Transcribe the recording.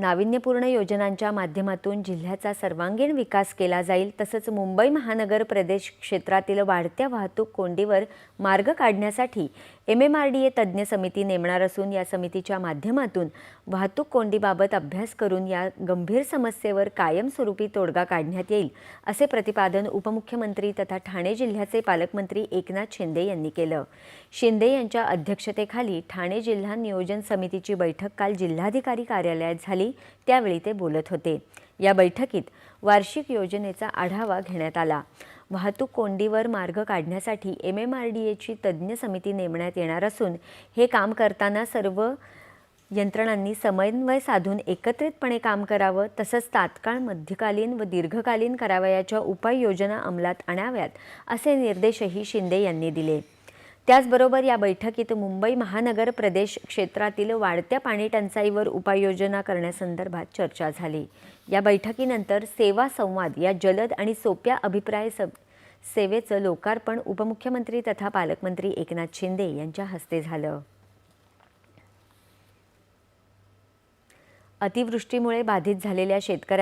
नाविन्यपूर्ण योजनांच्या माध्यमातून जिल्ह्याचा सर्वांगीण विकास केला जाईल तसंच मुंबई महानगर प्रदेश क्षेत्रातील वाढत्या वाहतूक कोंडीवर मार्ग काढण्यासाठी M M R D A तज्ज्ञ समिती नेमणार असून या समितीच्या माध्यमातून वाहतूक कोंडीबाबत अभ्यास करून या गंभीर समस्येवर कायमस्वरूपी तोडगा काढण्यात येईल असे प्रतिपादन उपमुख्यमंत्री तथा ठाणे जिल्ह्याचे पालकमंत्री एकनाथ शिंदे यांनी केलं. शिंदे यांच्या अध्यक्षतेखाली ठाणे जिल्हा नियोजन समितीची बैठक काल जिल्हाधिकारी कार्यालयात झाली. त्यावेळी ते बोलत होते. या बैठकीत वार्षिक योजनेचा आढावा घेण्यात आला. वाहतूक कोंडीवर मार्ग काढण्यासाठी एम एम आर डी एची तज्ज्ञ समिती नेमण्यात येणार असून हे काम करताना सर्व यंत्रणांनी समन्वय साधून एकत्रितपणे काम करावं तसंच तात्काळ मध्यकालीन व दीर्घकालीन करावयाच्या उपाययोजना अंमलात आणाव्यात असे निर्देशही शिंदे यांनी दिले. त्याचबरोबर या बैठकीत मुंबई महानगर प्रदेश क्षेत्रातील वाढत्या पाणी टंचाईवर उपाययोजना करण्यासंदर्भात चर्चा झाली. या बैठकीनंतर सेवा संवाद या जलद आणि सोप्या अभिप्राय सब सेवेचं लोकार्पण उपमुख्यमंत्री तथा पालकमंत्री एकनाथ शिंदे यांच्या हस्ते झालं. अतिवृष्टीमुळे बाधित झालेल्या शेतकऱ्या